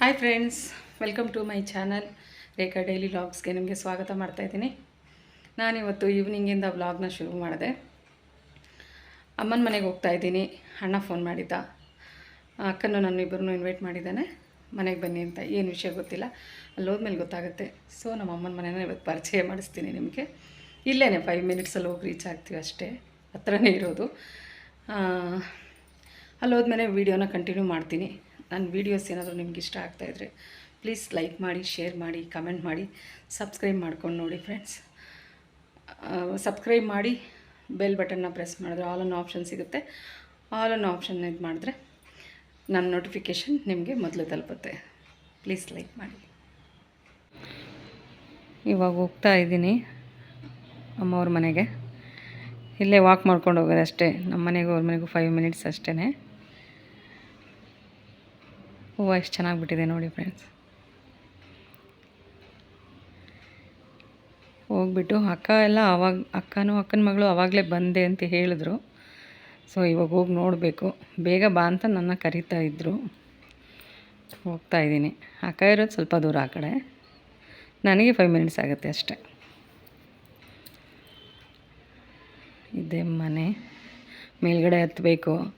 Hi friends welcome to my channel Rekha daily ವ್ಲಾಗ್ಸ್ಗೆ ನಿಮಗೆ ಸ್ವಾಗತ ಮಾಡ್ತಾಯಿದ್ದೀನಿ ನಾನಿವತ್ತು ಈವ್ನಿಂಗಿಂದ ವ್ಲಾಗ್ನ ಶುರು ಮಾಡಿದೆ. ಅಮ್ಮನ ಮನೆಗೆ ಹೋಗ್ತಾ ಇದ್ದೀನಿ, ಅಣ್ಣ ಫೋನ್ ಮಾಡಿದ್ದ. ಅಕ್ಕನೂ ನಾನು ಇಬ್ಬರನ್ನೂ ಇನ್ವೈಟ್ ಮಾಡಿದ್ದಾನೆ. ಮನೆಗೆ ಬನ್ನಿ ಅಂತ, ಏನು ವಿಷಯ ಗೊತ್ತಿಲ್ಲ, ಅಲ್ಲಿ ಹೋದ್ಮೇಲೆ ಗೊತ್ತಾಗುತ್ತೆ. ಸೊ ನಮ್ಮ ಅಮ್ಮನ ಮನೇನ ಇವತ್ತು ಪರಿಚಯ ಮಾಡಿಸ್ತೀನಿ ನಿಮಗೆ. ಇಲ್ಲೇ ಫೈವ್ ಮಿನಿಟ್ಸಲ್ಲಿ ಹೋಗಿ ರೀಚ್ ಆಗ್ತೀವಿ ಅಷ್ಟೇ, ಹತ್ರನೇ ಇರೋದು. ಅಲ್ಲಿ ಹೋದ್ಮೇಲೆ ವೀಡಿಯೋನ ಕಂಟಿನ್ಯೂ ಮಾಡ್ತೀನಿ. ನನ್ನ ವೀಡಿಯೋಸ್ ಏನಾದರೂ ನಿಮ್ಗೆ ಇಷ್ಟ ಆಗ್ತಾಯಿದ್ರೆ ಪ್ಲೀಸ್ ಲೈಕ್ ಮಾಡಿ ಶೇರ್ ಮಾಡಿ ಕಮೆಂಟ್ ಮಾಡಿ ಸಬ್ಸ್ಕ್ರೈಬ್ ಮಾಡ್ಕೊಂಡು ನೋಡಿ ಫ್ರೆಂಡ್ಸ್ ಸಬ್ಸ್ಕ್ರೈಬ್ ಮಾಡಿ ಬೆಲ್ ಬಟನ್ನ ಪ್ರೆಸ್ ಮಾಡಿದ್ರೆ ಆಲ್ ಅನ್ ಆಪ್ಷನ್ ಸಿಗುತ್ತೆ. ಆಲ್ ಅನ್ ಆಪ್ಷನ್ ಇದು ಮಾಡಿದ್ರೆ ನನ್ನ ನೋಟಿಫಿಕೇಷನ್ ನಿಮಗೆ ಮೊದಲು ತಲುಪುತ್ತೆ. ಪ್ಲೀಸ್ ಲೈಕ್ ಮಾಡಿ. ಇವಾಗ ಹೋಗ್ತಾ ಇದ್ದೀನಿ ಅಮ್ಮವ್ರ ಮನೆಗೆ. ಇಲ್ಲೇ ವಾಕ್ ಮಾಡ್ಕೊಂಡು ಹೋಗೋದು ಅಷ್ಟೇ ನಮ್ಮ ಮನೆಗೂ ಅವ್ರ ಮನೆಗೂ ಫೈವ್ ಮಿನಿಟ್ಸ್ ಅಷ್ಟೇ ಹೂವು ಎಷ್ಟು ಚೆನ್ನಾಗಿ ಬಿಟ್ಟಿದೆ ನೋಡಿ ಫ್ರೆಂಡ್ಸ್. ಹೋಗ್ಬಿಟ್ಟು ಅಕ್ಕ ಎಲ್ಲ ಅವಾಗ, ಅಕ್ಕನೂ ಅಕ್ಕನ ಮಗಳು ಆವಾಗಲೇ ಬಂದೆ ಅಂತ ಹೇಳಿದ್ರು. ಸೊ, ಇವಾಗ ಹೋಗಿ ನೋಡಬೇಕು. ಬೇಗ ಬಾ ಅಂತ ನನ್ನ ಕರಿತಾ ಇದ್ದರು ಹೋಗ್ತಾ ಇದ್ದೀನಿ. ಅಕ್ಕ ಇರೋದು ಸ್ವಲ್ಪ ದೂರ ಆ ಕಡೆ. ನನಗೆ ಫೈವ್ ಮಿನಿಟ್ಸ್ ಆಗುತ್ತೆ ಅಷ್ಟೇ. ಇದೆ ಮನೆ. ಮೇಲ್ಗಡೆ ಹತ್ತಬೇಕು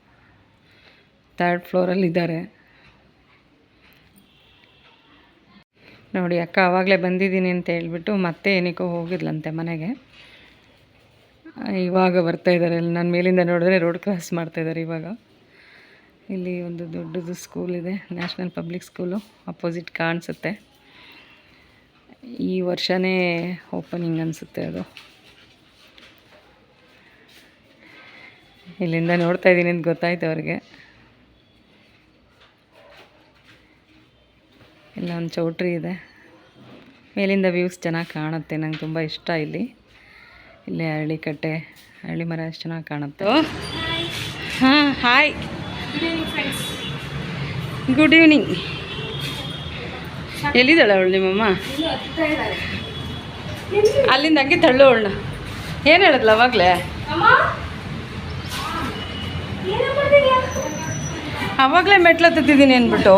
ಥರ್ಡ್ ಫ್ಲೋರಲ್ಲಿ ಇದ್ದಾರೆ. ನೋಡಿ, ಅಕ್ಕ ಆವಾಗಲೇ ಬಂದಿದ್ದೀನಿ ಅಂತ ಹೇಳ್ಬಿಟ್ಟು ಮತ್ತೆ ಏನಕ್ಕೋ ಹೋಗಿದ್ಲಂತೆ ಮನೆಗೆ. ಇವಾಗ ಬರ್ತಾ ಇದ್ದಾರೆ ನಾನು ಮೇಲಿಂದ ನೋಡಿದ್ರೆ ರೋಡ್ ಕ್ರಾಸ್ ಮಾಡ್ತಾ ಇದ್ದಾರೆ ಇವಾಗ. ಇಲ್ಲಿ ಒಂದು ದೊಡ್ಡದು ಸ್ಕೂಲ್ ಇದೆ ನ್ಯಾಷನಲ್ ಪಬ್ಲಿಕ್ ಸ್ಕೂಲು ಅಪೋಸಿಟ್ ಕಾಣಿಸುತ್ತೆ. ಈ ವರ್ಷನೇ ಓಪನಿಂಗ್ ಅನಿಸುತ್ತೆ ಅದು. ಇಲ್ಲಿಂದ ನೋಡ್ತಾ ಇದ್ದೀನಿ ಅಂತ ಗೊತ್ತಾಯ್ತು ಅವ್ರಿಗೆ. ಇಲ್ಲ ಒಂದು ಚೌಟ್ರಿ ಇದೆ. ಮೇಲಿಂದ ವ್ಯೂಸ್ ಚೆನ್ನಾಗಿ ಕಾಣುತ್ತೆ. ನಂಗೆ ತುಂಬ ಇಷ್ಟ ಇಲ್ಲಿ. ಇಲ್ಲಿ ಹಳ್ಳಿ ಕಟ್ಟೆ ಹಳ್ಳಿ ಮರ ಅಷ್ಟು ಚೆನ್ನಾಗಿ ಕಾಣುತ್ತೆ. ಹಾಂ ಹಾಯ್ ಗುಡ್ ಈವ್ನಿಂಗ್ ಎಲ್ಲಿದ್ದಾಳೆ ಅವಳು ನಿಮ್ಮಮ್ಮ? ಅಲ್ಲಿಂದ ಹಂಗೆ ತಳ್ಳು ಅವಳನ್ನ. ಏನು ಹೇಳಿದ್ಲ ಅವಾಗಲೇ? ಅವಾಗಲೇ ಮೆಟ್ಲು ಹತ್ತಿದ್ದೀನಿ ಅಂದ್ಬಿಟ್ಟು.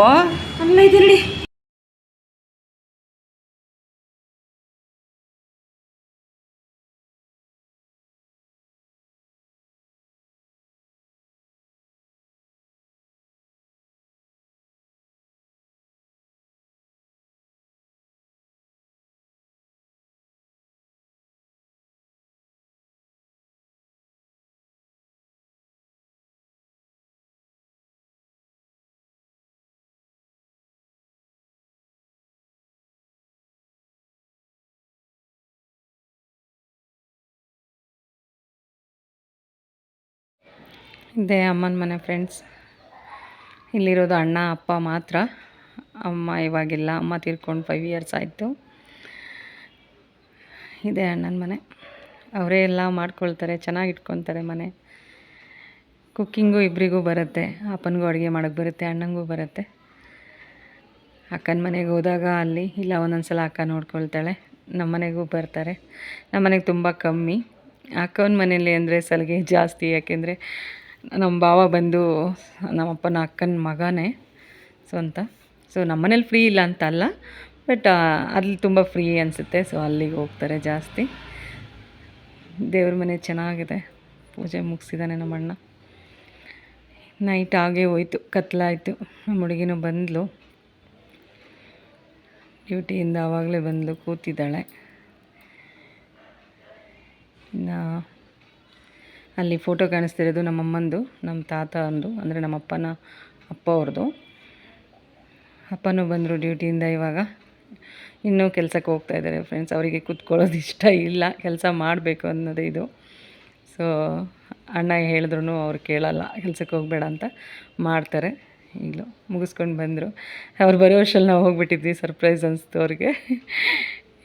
ಇದೆ ಅಮ್ಮನ ಮನೆ ಫ್ರೆಂಡ್ಸ್ ಇಲ್ಲಿರೋದು ಅಣ್ಣ, ಅಪ್ಪ ಮಾತ್ರ. ಅಮ್ಮ ಇವಾಗಿಲ್ಲ. ಅಮ್ಮ ತೀರ್ಕೊಂಡು ಫೈವ್ ಇಯರ್ಸ್ ಆಯಿತು. ಇದೆ ಅಣ್ಣನ ಮನೆ. ಅವರೇ ಎಲ್ಲ ಮಾಡ್ಕೊಳ್ತಾರೆ, ಚೆನ್ನಾಗಿ ಇಟ್ಕೊತಾರೆ ಮನೆ. ಕುಕ್ಕಿಂಗು ಇಬ್ಬರಿಗೂ ಬರುತ್ತೆ. ಅಪ್ಪನಿಗೂ ಅಡುಗೆ ಮಾಡೋಕ್ಕೆ ಬರುತ್ತೆ, ಅಣ್ಣಂಗೂ ಬರುತ್ತೆ. ಅಕ್ಕನ ಮನೆಗೆ ಹೋದಾಗ ಅಲ್ಲಿ, ಇಲ್ಲ ಒಂದೊಂದು ಸಲ ಅಕ್ಕ ನೋಡ್ಕೊಳ್ತಾಳೆ. ನಮ್ಮ ಮನೆಗೂ ಬರ್ತಾರೆ. ನಮ್ಮ ಮನೆಗೆ ತುಂಬ ಕಮ್ಮಿ. ಅಕ್ಕನ ಮನೆಯಲ್ಲಿ ಅಂದರೆ ಸಲಿಗೆ ಜಾಸ್ತಿ, ಯಾಕೆಂದರೆ ನಮ್ಮ ಭಾವ ಬಂದು ನಮ್ಮಪ್ಪನ ಅಕ್ಕನ ಮಗನೇ. ಅಂತ. ಸೊ ನಮ್ಮನೇಲಿ ಫ್ರೀ ಇಲ್ಲ ಅಂತ ಅಲ್ಲ. ಬಟ್ ಅಲ್ಲಿ ತುಂಬ ಫ್ರೀ ಅನಿಸುತ್ತೆ. ಸೊ ಅಲ್ಲಿಗೆ ಹೋಗ್ತಾರೆ ಜಾಸ್ತಿ. ದೇವ್ರ ಮನೆ ಚೆನ್ನಾಗಿದೆ. ಪೂಜೆ ಮುಗಿಸಿದ್ದಾನೆ ನಮ್ಮಣ್ಣ. ನೈಟ್ ಆಗೇ ಹೋಯ್ತು. ಕತ್ಲಾಯಿತು. ನಮ್ಮ ಹುಡುಗಿನೂ ಬಂದಳು ಡ್ಯೂಟಿಯಿಂದ ಆವಾಗಲೇ ಬಂದಳು ಕೂತಿದ್ದಾಳೆ. ಇನ್ನು ಅಲ್ಲಿ ಫೋಟೋ ಕಾಣಿಸ್ತಿರೋದು ನಮ್ಮಮ್ಮಂದು, ನಮ್ಮ ತಾತ ಅಂದು, ಅಂದರೆ ನಮ್ಮ ಅಪ್ಪನ ಅಪ್ಪ ಅವ್ರದ್ದು. ಅಪ್ಪನೂ ಬಂದರು ಡ್ಯೂಟಿಯಿಂದ ಇವಾಗ. ಇನ್ನೂ ಕೆಲಸಕ್ಕೆ ಹೋಗ್ತಾ ಇದ್ದಾರೆ ಫ್ರೆಂಡ್ಸ್ ಅವರಿಗೆ ಕೂತ್ಕೊಳ್ಳೋದು ಇಷ್ಟ ಇಲ್ಲ. ಕೆಲಸ ಮಾಡಬೇಕು ಅನ್ನೋದೇ ಇದು. ಸೊ ಅಣ್ಣ ಹೇಳಿದ್ರು ಅವ್ರು ಕೇಳಲ್ಲ, ಕೆಲಸಕ್ಕೆ ಹೋಗಬೇಡ ಅಂತ ಮಾಡ್ತಾರೆ. ಈಗಲೂ ಮುಗಿಸ್ಕೊಂಡು ಬಂದರು. ಅವ್ರು ಬರೋ ವರ್ಷಲ್ಲಿ ನಾವು ಹೋಗ್ಬಿಟ್ಟಿದ್ವಿ ಸರ್ಪ್ರೈಸ್ ಅನ್ನಿಸ್ತು ಅವ್ರಿಗೆ.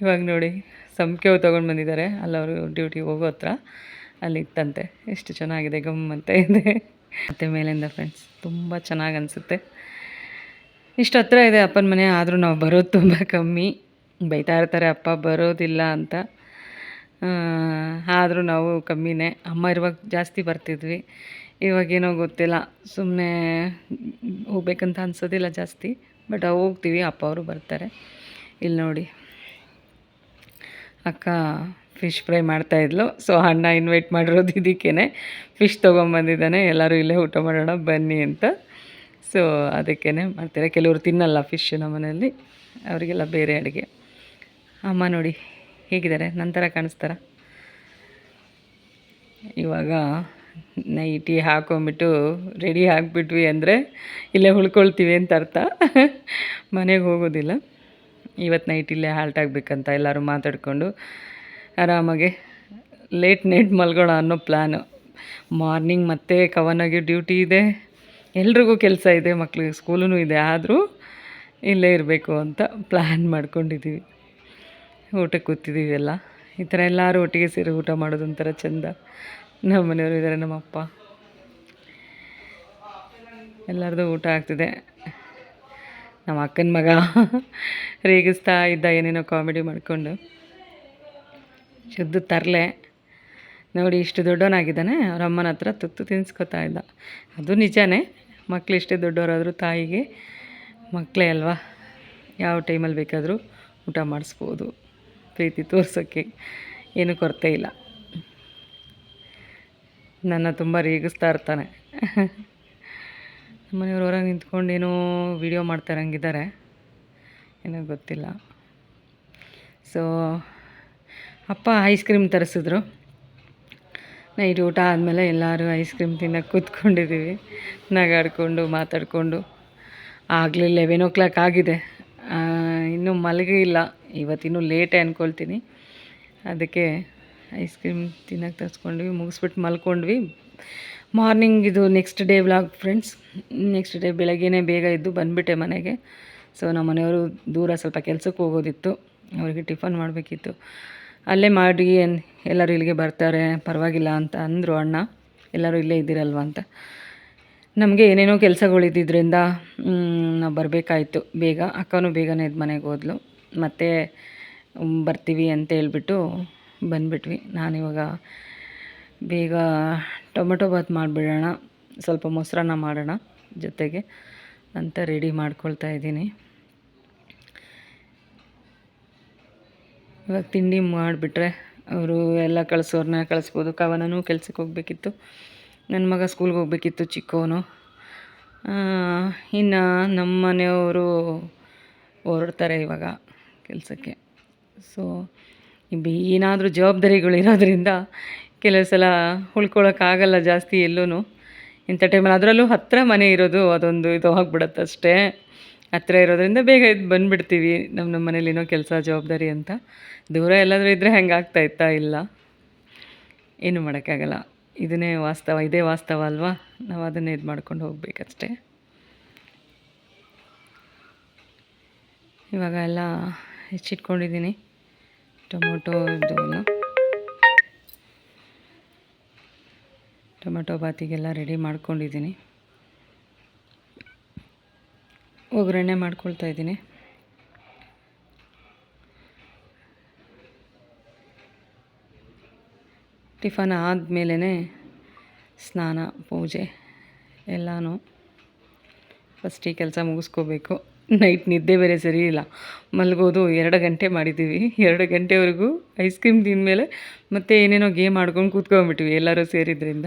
ಇವಾಗ ನೋಡಿ ಸಂಖ್ಯೆ ತೊಗೊಂಡು ಬಂದಿದ್ದಾರೆ. ಅಲ್ಲವರು ಅವರು ಡ್ಯೂಟಿ ಹೋಗೋ ಹತ್ರ. ಅಲ್ಲಿ ಇತ್ತಂತೆ ಎಷ್ಟು ಚೆನ್ನಾಗಿದೆ ಗಮ್ ಅಂತ ಇದೆ. ಮತ್ತು ಮೇಲಿಂದ ಫ್ರೆಂಡ್ಸ್ ತುಂಬ ಚೆನ್ನಾಗಿ ಅನಿಸುತ್ತೆ. ಇಷ್ಟು ಹತ್ರ ಇದೆ ಅಪ್ಪನ ಮನೆ, ಆದರೂ ನಾವು ಬರೋದು ತುಂಬ ಕಮ್ಮಿ. ಬೈತಾ ಇರ್ತಾರೆ, ಅಪ್ಪ ಬರೋದಿಲ್ಲ ಅಂತ. ಆದರೂ ನಾವು ಕಮ್ಮಿನೇ. ಅಮ್ಮ ಇರುವಾಗ ಜಾಸ್ತಿ ಬರ್ತಿದ್ವಿ. ಇವಾಗೇನೋ ಗೊತ್ತಿಲ್ಲ. ಸುಮ್ಮನೆ ಹೋಗ್ಬೇಕಂತ ಅನ್ಸೋದಿಲ್ಲ ಜಾಸ್ತಿ. ಬಟ್ ಹೋಗ್ತೀವಿ, ಅಪ್ಪ ಅವರು ಬರ್ತಾರೆ. ಇಲ್ಲಿ ನೋಡಿ. ಅಕ್ಕ ಫಿಶ್ ಫ್ರೈ ಮಾಡ್ತಾಯಿದ್ಲು ಸೊ ಅಣ್ಣ ಇನ್ವೈಟ್ ಮಾಡಿರೋದು ಇದಕ್ಕೇ ಫಿಶ್ ತೊಗೊಂಬಂದಿದ್ದಾನೆ. ಎಲ್ಲರೂ ಇಲ್ಲೇ ಊಟ ಮಾಡೋಣ, ಬನ್ನಿ ಅಂತ. ಸೊ ಅದಕ್ಕೇ ಮಾಡ್ತಾರೆ. ಕೆಲವರು ತಿನ್ನಲ್ಲ ಫಿಶ್ ನಮ್ಮ ಮನೆಯಲ್ಲಿ. ಅವರಿಗೆಲ್ಲ ಬೇರೆ ಅಡುಗೆ. ಅಮ್ಮ ನೋಡಿ, ಹೇಗಿದ್ದಾರೆ? ನಂತರ ಕಾಣಿಸ್ತಾರ? ಇವಾಗ ನೈಟಿ ಹಾಕೊಂಬಿಟ್ಟು ರೆಡಿ ಆಗಿಬಿಟ್ವಿ ಅಂದರೆ ಇಲ್ಲೇ ಉಳ್ಕೊಳ್ತೀವಿ ಅಂತ ಅರ್ಥ. ಮನೆಗೆ ಹೋಗೋದಿಲ್ಲ. ಇವತ್ತು ನೈಟ್ ಇಲ್ಲೇ ಹಾಲ್ಟ್ ಆಗಬೇಕಂತ ಎಲ್ಲರೂ ಮಾತಾಡಿಕೊಂಡು ಆರಾಮಾಗಿ. ಲೇಟ್ ನೈಟ್ ಮಲ್ಗೋಣ ಅನ್ನೋ ಪ್ಲ್ಯಾನು ಮಾರ್ನಿಂಗ್ ಮತ್ತೆ ಕವನಾಗಿ ಡ್ಯೂಟಿ ಇದೆ. ಎಲ್ರಿಗೂ ಕೆಲಸ ಇದೆ, ಮಕ್ಳಿಗೆ ಸ್ಕೂಲೂ ಇದೆ. ಆದರೂ ಇಲ್ಲೇ ಇರಬೇಕು ಅಂತ ಪ್ಲ್ಯಾನ್ ಮಾಡ್ಕೊಂಡಿದ್ದೀವಿ ಊಟಕ್ಕೆ ಕೂತಿದ್ದೀವಿ ಎಲ್ಲ. ಈ ಥರ ಎಲ್ಲರೂ ಒಟ್ಟಿಗೆ ಸೇರಿ ಊಟ ಮಾಡೋದು ಒಂಥರ ಚೆಂದ. ನಮ್ಮ ಮನೆಯವರು ಇದ್ದಾರೆ ನಮ್ಮಪ್ಪ ಎಲ್ಲರದು ಊಟ ಆಗ್ತಿದೆ. ನಮ್ಮ ಅಕ್ಕನ ಮಗ ರೇಗಿಸ್ತಾ ಇದ್ದ, ಏನೇನೋ ಕಾಮಿಡಿ ಮಾಡಿಕೊಂಡು. ಶುದ್ಧ ತರಲೆ. ನೋಡಿ, ಇಷ್ಟು ದೊಡ್ಡವನಾಗಿದ್ದಾನೆ. ಅವ್ರ ಅಮ್ಮನ ಹತ್ರ ತುತ್ತು ತಿನ್ಸ್ಕೊತಾ ಇದ್ದ. ಅದು ನಿಜಾನೇ. ಮಕ್ಕಳು ಇಷ್ಟೇ ದೊಡ್ಡವರಾದರೂ ತಾಯಿಗೆ ಮಕ್ಕಳೇ ಅಲ್ವಾ? ಯಾವ ಟೈಮಲ್ಲಿ ಬೇಕಾದರೂ ಊಟ ಮಾಡಿಸ್ಬೋದು. ಪ್ರೀತಿ ತೋರಿಸೋಕ್ಕೆ ಏನೂ ಕೊರತೆ ಇಲ್ಲ. ನನ್ನ ತುಂಬ ರೀಗಿಸ್ತಾ ಇರ್ತಾನೆ. ಮನೆಯವ್ರು ಹೊರಗೆ ನಿಂತ್ಕೊಂಡು ಏನೋ ವೀಡಿಯೋ ಮಾಡ್ತಾರಂಗಿದ್ದಾರೆ ಏನೋ ಗೊತ್ತಿಲ್ಲ. ಸೊ ಅಪ್ಪ ಐಸ್ ಕ್ರೀಮ್ ತರಿಸಿದ್ರು. ನೈಟ್ ಊಟ ಆದಮೇಲೆ ಎಲ್ಲರೂ ಐಸ್ ಕ್ರೀಮ್ ತಿನ್ನೋಕೆ ಕೂತ್ಕೊಂಡಿದ್ದೀವಿ ನಗಾಡಿಕೊಂಡು, ಮಾತಾಡಿಕೊಂಡು. ಆಗಲೇ ಲೆವೆನ್ ಓ ಕ್ಲಾಕ್ ಆಗಿದೆ ಇನ್ನೂ ಮಲಗಿಲ್ಲ ಇವತ್ತಿನ್ನೂ ಲೇಟೇ ಅಂದ್ಕೊಳ್ತೀನಿ ಅದಕ್ಕೆ ಐಸ್ ಕ್ರೀಮ್ ತಿನ್ನೋಕೆ ತರಿಸ್ಕೊಂಡ್ವಿ, ಮುಗಿಸ್ಬಿಟ್ಟು ಮಲ್ಕೊಂಡ್ವಿ. ಮಾರ್ನಿಂಗ್ ಇದು next day vlog friends next day ಬೆಳಗ್ಗೆನೇ ಬೇಗ ಇದ್ದು ಬಂದುಬಿಟ್ಟೆ ಮನೆಗೆ. ಸೊ ನಮ್ಮ ಮನೆಯವರು ದೂರ ಸ್ವಲ್ಪ ಕೆಲಸಕ್ಕೆ ಹೋಗೋದಿತ್ತು. ಅವರಿಗೆ ಟಿಫನ್ ಮಾಡಬೇಕಿತ್ತು. ಅಲ್ಲೇ ಮಾಡಿ ಎಲ್ಲರೂ ಇಲ್ಲಿಗೆ ಬರ್ತಾರೆ, ಪರವಾಗಿಲ್ಲ ಅಂತ ಅಂದರು ಅಣ್ಣ. ಎಲ್ಲರೂ ಇಲ್ಲೇ ಇದ್ದೀರಲ್ವ ಅಂತ. ನಮಗೆ ಏನೇನೋ ಕೆಲಸಗಳಿದ್ದಿದ್ದರಿಂದ ನಾವು ಬರಬೇಕಾಯ್ತು. ಬೇಗ, ಅಕ್ಕನೂ ಬೇಗನೆ ಇದ್ದ ಮನೆಗೆ ಹೋದ್ಲು. ಮತ್ತೆ ಬರ್ತೀವಿ ಅಂತ ಹೇಳ್ಬಿಟ್ಟು ಬಂದುಬಿಟ್ವಿ. ನಾನಿವಾಗ ಬೇಗ ಟೊಮೆಟೊ ಬಾತ್ ಮಾಡಿಬಿಡೋಣ. ಸ್ವಲ್ಪ ಮೊಸರನ್ನ ಮಾಡೋಣ ಜೊತೆಗೆ ಅಂತ ರೆಡಿ ಮಾಡ್ಕೊಳ್ತಾ ಇದ್ದೀನಿ. ಇವಾಗ ತಿಂಡಿ ಮಾಡಿಬಿಟ್ರೆ ಅವರು ಎಲ್ಲ ಕಳಿಸೋರನ್ನ ಕಳಿಸ್ಬೋದು. ಕವನನೂ ಕೆಲ್ಸಕ್ಕೆ ಹೋಗಬೇಕಿತ್ತು. ನನ್ನ ಮಗ ಸ್ಕೂಲ್ಗೆ ಹೋಗಬೇಕಿತ್ತು ಚಿಕ್ಕವನು. ಇನ್ನು ನಮ್ಮ ಮನೆಯವರು ಹೊರಡ್ತಾರೆ ಇವಾಗ ಕೆಲಸಕ್ಕೆ. ಸೊ ಏನಾದರೂ ಜವಾಬ್ದಾರಿಗಳಿರೋದ್ರಿಂದ ಕೆಲವು ಸಲ ಉಳ್ಕೊಳ್ಳೋಕ್ಕಾಗಲ್ಲ ಜಾಸ್ತಿ ಎಲ್ಲೂ ಇಂಥ ಟೈಮಲ್ಲಿ ಅದರಲ್ಲೂ ಹತ್ತಿರ ಮನೆ ಇರೋದು ಅದೊಂದು ಇದು ಆಗ್ಬಿಡತ್ತೆ ಅಷ್ಟೇ. ಹತ್ತಿರ ಇರೋದ್ರಿಂದ ಬೇಗ ಇದು ಬಂದುಬಿಡ್ತೀವಿ. ನಮ್ಮ ನಮ್ಮ ಮನೇಲಿ ಏನೋ ಕೆಲಸ, ಜವಾಬ್ದಾರಿ ಅಂತ. ದೂರ ಎಲ್ಲಾದರೂ ಇದ್ದರೆ ಹೆಂಗೆ ಆಗ್ತಾ ಇತ್ತಾ ಇಲ್ಲ. ಏನು ಮಾಡೋಕ್ಕಾಗಲ್ಲ. ಇದನ್ನೇ ವಾಸ್ತವ, ಇದೇ ವಾಸ್ತವ ಅಲ್ವಾ? ನಾವು ಅದನ್ನೇ ಇದು ಮಾಡ್ಕೊಂಡು ಹೋಗಬೇಕಷ್ಟೇ. ಇವಾಗ ಎಲ್ಲ ಹೆಚ್ಚಿಟ್ಕೊಂಡಿದ್ದೀನಿ. ಟೊಮೊಟೊ ಇದೆಲ್ಲ ಟೊಮೊಟೊ ಬಾತಿಗೆಲ್ಲ ರೆಡಿ ಮಾಡ್ಕೊಂಡಿದ್ದೀನಿ. ಒಗ್ಗರಣೆ ಮಾಡ್ಕೊಳ್ತಾ ಇದ್ದೀನಿ. ಟಿಫನ್ ಆದಮೇಲೆ ಸ್ನಾನ, ಪೂಜೆ ಎಲ್ಲನೂ ಫಸ್ಟ್ ಈ ಕೆಲಸ ಮುಗಿಸ್ಕೋಬೇಕು. ನೈಟ್ ನಿದ್ದೆ ಬೇರೆ ಸರಿ ಇಲ್ಲ. ಮಲಗೋದು ಎರಡು ಗಂಟೆ ಮಾಡಿದ್ದೀವಿ. ಎರಡು ಗಂಟೆವರೆಗೂ ಐಸ್ ಕ್ರೀಮ್ ತಿಂದಮೇಲೆ ಮತ್ತೆ ಏನೇನೋ ಗೇಮ್ ಆಡ್ಕೊಂಡು ಕೂತ್ಕೊಂಡ್ಬಿಟ್ವಿ ಎಲ್ಲರೂ ಸೇರಿದ್ರಿಂದ.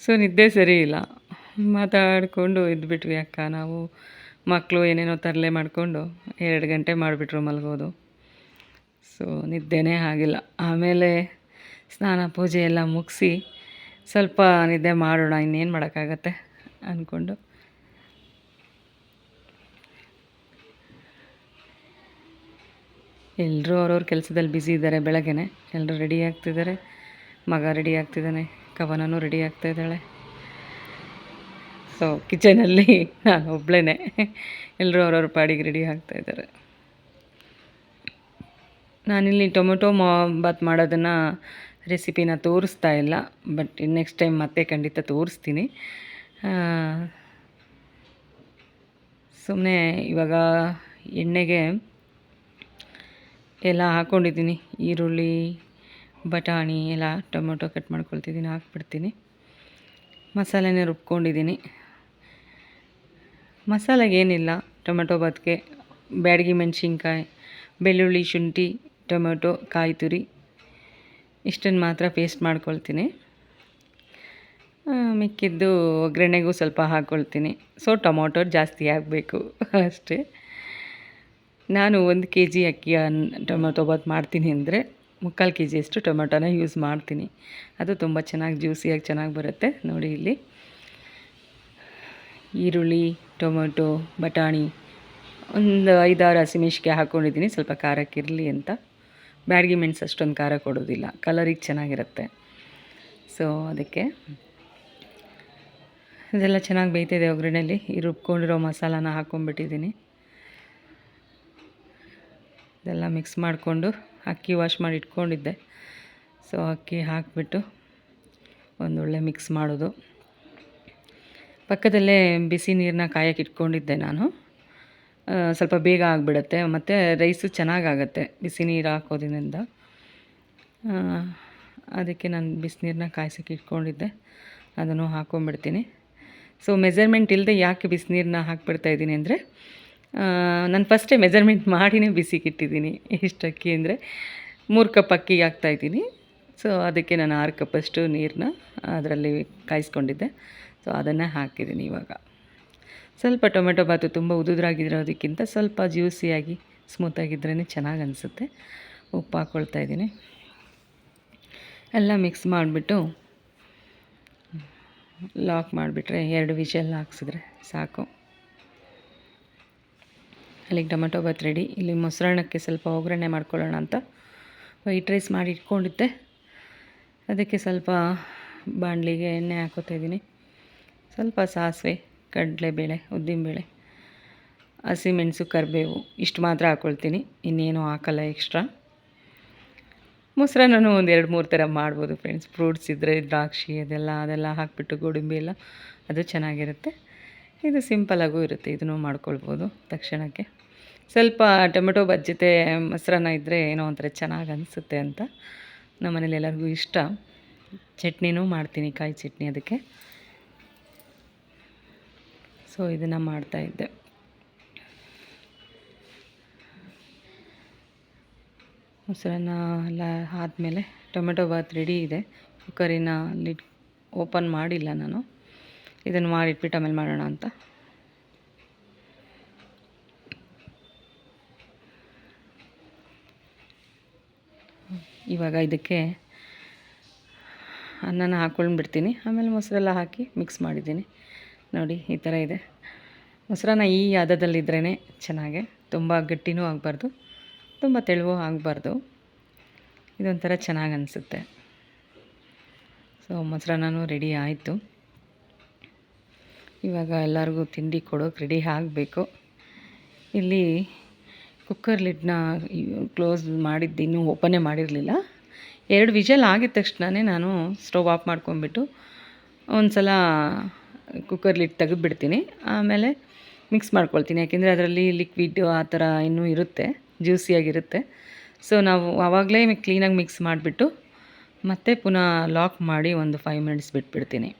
ಸೊ ನಿದ್ದೆ ಸರಿ ಇಲ್ಲ. ಮಾತಾಡಿಕೊಂಡು ಇದ್ಬಿಟ್ವಿ ಅಕ್ಕ ನಾವು. ಮಕ್ಕಳು ಏನೇನೋ ತರಲೆ ಮಾಡಿಕೊಂಡು ಎರಡು ಗಂಟೆ ಮಾಡಿಬಿಟ್ರು ಮಲಗೋದು. ಸೊ ನಿದ್ದೆನೇ ಆಗಿಲ್ಲ. ಆಮೇಲೆ ಸ್ನಾನ ಪೂಜೆ ಎಲ್ಲ ಮುಗಿಸಿ ಸ್ವಲ್ಪ ನಿದ್ದೆ ಮಾಡೋಣ, ಇನ್ನೇನು ಮಾಡೋಕ್ಕಾಗತ್ತೆ ಅಂದ್ಕೊಂಡು ಎಲ್ಲರೂ ಅವ್ರವ್ರ ಕೆಲಸದಲ್ಲಿ ಬ್ಯುಸಿ ಇದ್ದಾರೆ ಬೆಳಗ್ಗೆನೆ. ಎಲ್ಲರೂ ರೆಡಿ ಆಗ್ತಿದ್ದಾರೆ. ಮಗ ರೆಡಿ ಆಗ್ತಿದ್ದಾನೆ. ಕವನನೂ ರೆಡಿ ಆಗ್ತಾಯಿದ್ದಾಳೆ ಸೊ ಕಿಚನಲ್ಲಿ ನಾನು ಒಬ್ಬಳೇ ಎಲ್ಲರೂ ಅವ್ರವ್ರ ಪಾಡಿಗೆ ರೆಡಿ ಆಗ್ತಾಯಿದ್ದಾರೆ ನಾನಿಲ್ಲಿ ಟೊಮೆಟೊ ಮಾ, ಬಾತ್ ಮಾಡೋದನ್ನು ರೆಸಿಪಿನ ತೋರಿಸ್ತಾ ಇಲ್ಲ. ಬಟ್ ನೆಕ್ಸ್ಟ್ ಟೈಮ್ ಮತ್ತೆ ಖಂಡಿತ ತೋರಿಸ್ತೀನಿ. ಸುಮ್ಮನೆ ಇವಾಗ ಎಣ್ಣೆಗೆ ಎಲ್ಲ ಹಾಕ್ಕೊಂಡಿದ್ದೀನಿ ಈರುಳ್ಳಿ, ಬಟಾಣಿ, ಎಲ್ಲ ಟೊಮೆಟೊ ಕಟ್ ಮಾಡ್ಕೊಳ್ತಿದ್ದೀನಿ, ಹಾಕ್ಬಿಡ್ತೀನಿ. ಮಸಾಲೆನೇ ರುಬ್ಕೊಂಡಿದ್ದೀನಿ. ಮಸಾಲೆಗೆ ಏನಿಲ್ಲ. ಟೊಮೆಟೊ ಬಾತ್ಗೆ ಬ್ಯಾಡಗಿ ಮೆಣಸಿನ್ಕಾಯಿ, ಬೆಳ್ಳುಳ್ಳಿ ಶುಂಠಿ, ಟೊಮೆಟೊ, ಕಾಯಿ ತುರಿ. ಇಷ್ಟನ್ನು ಮಾತ್ರ ಪೇಸ್ಟ್ ಮಾಡ್ಕೊಳ್ತೀನಿ. ಮಿಕ್ಕಿದ್ದು ಒಗ್ಗರಣೆಗೂ ಸ್ವಲ್ಪ ಹಾಕ್ಕೊಳ್ತೀನಿ ಸೊ ಟೊಮೊಟೊ ಜಾಸ್ತಿ ಆಗಬೇಕು ಅಷ್ಟೇ. ನಾನು ಒಂದು ಕೆ ಜಿ ಅಕ್ಕಿ ಟೊಮೆಟೊ ಬಾತ್ ಮಾಡ್ತೀನಿ ಅಂದರೆ ಮುಕ್ಕಾಲು ಕೆ ಜಿಯಷ್ಟು ಟೊಮೆಟೊನ ಯೂಸ್ ಮಾಡ್ತೀನಿ. ಅದು ತುಂಬ ಚೆನ್ನಾಗಿ ಜ್ಯೂಸಿಯಾಗಿ ಚೆನ್ನಾಗಿ ಬರುತ್ತೆ. ನೋಡಿ ಇಲ್ಲಿ. ಈರುಳ್ಳಿ, ಟೊಮೆಟೊ, ಬಟಾಣಿ ಒಂದು ಐದಾರು ಹಸಿಮೆಣ್ಸಿಕಾಯಿ ಹಾಕ್ಕೊಂಡಿದ್ದೀನಿ ಸ್ವಲ್ಪ ಖಾರಕ್ಕಿರಲಿ ಅಂತ. ಬ್ಯಾಡಗಿ ಮೆಣಸು ಅಷ್ಟೊಂದು ಖಾರ ಕೊಡೋದಿಲ್ಲ ಕಲರಿಗೆ ಚೆನ್ನಾಗಿರುತ್ತೆ. ಸೊ ಅದಕ್ಕೆ ಇದೆಲ್ಲ ಚೆನ್ನಾಗಿ ಬೇಯ್ತಿದೆ ಒಗ್ಗರಣೆಯಲ್ಲಿ ಈ ರುಬ್ಕೊಂಡಿರೋ ಮಸಾಲಾನ ಹಾಕ್ಕೊಂಡ್ಬಿಟ್ಟಿದ್ದೀನಿ ಇದೆಲ್ಲ ಮಿಕ್ಸ್ ಮಾಡಿಕೊಂಡು ಅಕ್ಕಿ ವಾಶ್ ಮಾಡಿ ಇಟ್ಕೊಂಡಿದ್ದೆ. ಸೊ ಅಕ್ಕಿ ಹಾಕಿಬಿಟ್ಟು ಒಂದೊಳ್ಳೆ ಮಿಕ್ಸ್ ಮಾಡೋದು. ಪಕ್ಕದಲ್ಲೇ ಬಿಸಿ ನೀರನ್ನ ಕಾಯಕ್ಕೆ ಇಟ್ಕೊಂಡಿದ್ದೆ ನಾನು. ಸ್ವಲ್ಪ ಬೇಗ ಆಗಿಬಿಡತ್ತೆ. ಮತ್ತು ರೈಸು ಚೆನ್ನಾಗಾಗತ್ತೆ ಬಿಸಿ ನೀರು ಹಾಕೋದ್ರಿಂದ. ಅದಕ್ಕೆ ನಾನು ಬಿಸಿನೀರನ್ನ ಕಾಯ್ಸಕ್ಕೆ ಇಟ್ಕೊಂಡಿದ್ದೆ. ಅದನ್ನು ಹಾಕೊಂಬಿಡ್ತೀನಿ. ಸೊ ಮೆಜರ್ಮೆಂಟ್ ಇಲ್ಲದೆ ಯಾಕೆ ಬಿಸಿನೀರನ್ನ ಹಾಕ್ಬಿಡ್ತಾ ಇದ್ದೀನಿ ಅಂದರೆ ನಾನು ಫಸ್ಟೇ ಮೆಜರ್ಮೆಂಟ್ ಮಾಡಿನೇ ಬಿಸಿಗಿಟ್ಟಿದ್ದೀನಿ ಎಷ್ಟು ಅಕ್ಕಿ ಅಂದರೆ ಮೂರು ಕಪ್ ಅಕ್ಕಿ ಹಾಕ್ತಾಯಿದ್ದೀನಿ ಸೊ ಅದಕ್ಕೆ ನಾನು ಆರು ಕಪ್ಪಷ್ಟು ನೀರನ್ನ ಅದರಲ್ಲಿ ಕಾಯಿಸ್ಕೊಂಡಿದ್ದೆ. ಸೊ ಅದನ್ನೇ ಹಾಕಿದ್ದೀನಿ ಇವಾಗ. ಸ್ವಲ್ಪ ಟೊಮೆಟೊ ಬಾತು ತುಂಬ ಉದುದ್ರಾಗಿರೋದಕ್ಕಿಂತ ಸ್ವಲ್ಪ ಜ್ಯೂಸಿಯಾಗಿ ಸ್ಮೂತಾಗಿದ್ರೇ ಚೆನ್ನಾಗಿ ಅನಿಸುತ್ತೆ. ಉಪ್ಪು ಹಾಕ್ಕೊಳ್ತಾ ಇದ್ದೀನಿ. ಎಲ್ಲ ಮಿಕ್ಸ್ ಮಾಡಿಬಿಟ್ಟು ಲಾಕ್ ಮಾಡಿಬಿಟ್ರೆ ಎರಡು ವಿಷಲ್ ಹಾಕ್ಸಿದ್ರೆ ಸಾಕು. ಅಲ್ಲಿಗೆ ಟೊಮೆಟೊ ಬಾತ್ ರೆಡಿ ಇಲ್ಲಿ ಮೊಸರನ್ನಕ್ಕೆ ಸ್ವಲ್ಪ ಒಗ್ಗರಣೆ ಮಾಡ್ಕೊಳ್ಳೋಣ ಅಂತ ವೈಟ್ ರೈಸ್ ಮಾಡಿ ಇಟ್ಕೊಂಡಿದ್ದೆ. ಅದಕ್ಕೆ ಸ್ವಲ್ಪ ಬಾಣಲಿಗೆ ಎಣ್ಣೆ ಹಾಕೋತಾ ಇದ್ದೀನಿ. ಸ್ವಲ್ಪ ಸಾಸಿವೆ, ಕಡಲೆಬೇಳೆ, ಉದ್ದಿನಬೇಳೆ ಹಸಿಮೆಣಸು ಕರಿಬೇವು, ಇಷ್ಟು ಮಾತ್ರ ಹಾಕ್ಕೊಳ್ತೀನಿ ಇನ್ನೇನು ಹಾಕಲ್ಲ ಎಕ್ಸ್ಟ್ರಾ ಮೊಸರನ್ನೂ ಒಂದು ಎರಡು ಮೂರು ಥರ ಮಾಡ್ಬೋದು ಫ್ರೆಂಡ್ಸ್ ಫ್ರೂಟ್ಸ್ ಇದ್ದರೆ ದ್ರಾಕ್ಷಿ ಅದೆಲ್ಲ ಅದೆಲ್ಲ ಹಾಕಿಬಿಟ್ಟು ಗೋಡಂಬಿ ಎಲ್ಲ, ಅದು ಚೆನ್ನಾಗಿರುತ್ತೆ. ಇದು ಸಿಂಪಲಾಗೂ ಇರುತ್ತೆ, ಇದನ್ನು ಮಾಡ್ಕೊಳ್ಬೋದು ತಕ್ಷಣಕ್ಕೆ. ಸ್ವಲ್ಪ ಟೊಮೆಟೊ ಬಜ್ಜತೆ ಜೊತೆ ಮೊಸರನ್ನ ಇದ್ದರೆ ಏನೋ ಒಂಥರ ಚೆನ್ನಾಗಿ ಅನಿಸುತ್ತೆ ಅಂತ ನಮ್ಮ ಮನೇಲಿ ಎಲ್ಲರಿಗೂ ಇಷ್ಟ. ಚಟ್ನಿನೂ ಮಾಡ್ತೀನಿ, ಕಾಯಿ ಚಟ್ನಿ ಅದಕ್ಕೆ. ಸೊ ಇದನ್ನು ಮಾಡ್ತಾಯಿದ್ದೆ ಮೊಸರನ್ನ ಎಲ್ಲ ಆದಮೇಲೆ ಟೊಮೆಟೊ ಬಾತ್ ರೆಡಿ ಇದೆ. ಕುಕ್ಕರಿನ ಲಿಡ್ ಓಪನ್ ಮಾಡಿಲ್ಲ ನಾನು. ಇದನ್ನು ಮಾಡಿಟ್ಬಿಟ್ಟು ಆಮೇಲೆ ಮಾಡೋಣ ಅಂತ. ಇವಾಗ ಇದಕ್ಕೆ ಅನ್ನನ ಹಾಕ್ಕೊಂಡ್ಬಿಡ್ತೀನಿ. ಆಮೇಲೆ ಮೊಸರೆಲ್ಲ ಹಾಕಿ ಮಿಕ್ಸ್ ಮಾಡಿದ್ದೀನಿ. ನೋಡಿ, ಈ ಥರ ಇದೆ. ಮೊಸರನ್ನ ಈ ಹದದಲ್ಲಿದ್ರೇ ಚೆನ್ನಾಗೆ, ತುಂಬ ಗಟ್ಟಿನೂ ಆಗಬಾರ್ದು, ತುಂಬ ತೆಳುವೂ ಆಗಬಾರ್ದು. ಇದೊಂಥರ ಚೆನ್ನಾಗಿ ಅನಿಸುತ್ತೆ. ಸೊ ಮೊಸರನ್ನೂ ರೆಡಿ ಆಯಿತು. ಇವಾಗ ಎಲ್ಲರಿಗೂ ತಿಂಡಿ ಕೊಡೋಕೆ ರೆಡಿ ಆಗಬೇಕು. ಇಲ್ಲಿ ಕುಕ್ಕರ್ ಲಿಡ್ನ ಕ್ಲೋಸ್ ಮಾಡಿದ್ದು ಇನ್ನೂ ಓಪನೇ ಮಾಡಿರಲಿಲ್ಲ. ಎರಡು ವಿಜಲ್ ಆಗಿದ ತಕ್ಷಣವೇ ನಾನು ಸ್ಟವ್ ಆಫ್ ಮಾಡ್ಕೊಂಬಿಟ್ಟು ಒಂದು ಸಲ ಕುಕ್ಕರ್ ಲಿಡ್ ತೆಗೆದುಬಿಡ್ತೀನಿ. ಆಮೇಲೆ ಮಿಕ್ಸ್ ಮಾಡ್ಕೊಳ್ತೀನಿ. ಯಾಕೆಂದರೆ ಅದರಲ್ಲಿ ಲಿಕ್ವಿಡ್ ಆ ಥರ ಇನ್ನೂ ಇರುತ್ತೆ ಜ್ಯೂಸಿಯಾಗಿರುತ್ತೆ ಸೊ ನಾವು ಆವಾಗಲೇ ಕ್ಲೀನಾಗಿ ಮಿಕ್ಸ್ ಮಾಡಿಬಿಟ್ಟು ಮತ್ತೆ ಪುನಃ ಲಾಕ್ ಮಾಡಿ ಒಂದು ಫೈವ್ ಮಿನಿಟ್ಸ್ ಬಿಟ್ಬಿಡ್ತೀನಿ.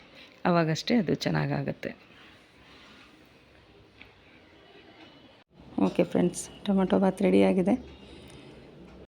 ಆವಾಗಷ್ಟೇ ಅದು ಚೆನ್ನಾಗಾಗುತ್ತೆ. ಓಕೆ ಫ್ರೆಂಡ್ಸ್ ಟೊಮೆಟೊ ಬಾತ್ ರೆಡಿಯಾಗಿದೆ